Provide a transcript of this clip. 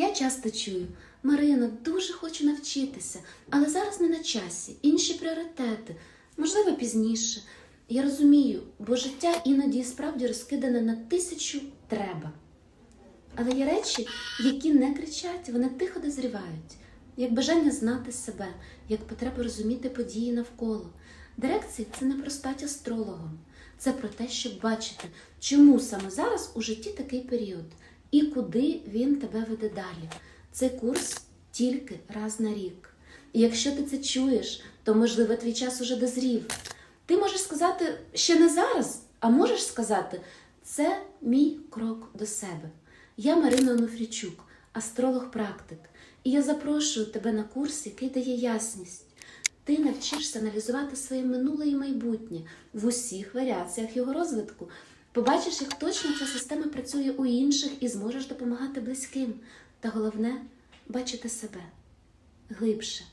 Я часто чую, Марина, дуже хочу навчитися, але зараз не на часі, інші пріоритети, можливо, пізніше. Я розумію, бо життя іноді справді розкидане на тисячу треба. Але є речі, які не кричать, вони тихо дозрівають, як бажання знати себе, як потреба розуміти події навколо. Дирекція це не про стать астрологом, це про те, щоб бачити, чому саме зараз у житті такий період і куди він тебе веде далі. Цей курс тільки раз на рік. І якщо ти це чуєш, то можливо твій час уже дозрів. Ти можеш сказати ще не зараз, а можеш сказати, це мій крок до себе. Я Марина Онуфрічук, астролог-практик, і я запрошую тебе на курс, який дає ясність. Ти навчишся аналізувати своє минуле і майбутнє в усіх варіаціях його розвитку. Побачиш, як точно ця система працює у інших і зможеш допомагати близьким. Та головне бачити себе глибше.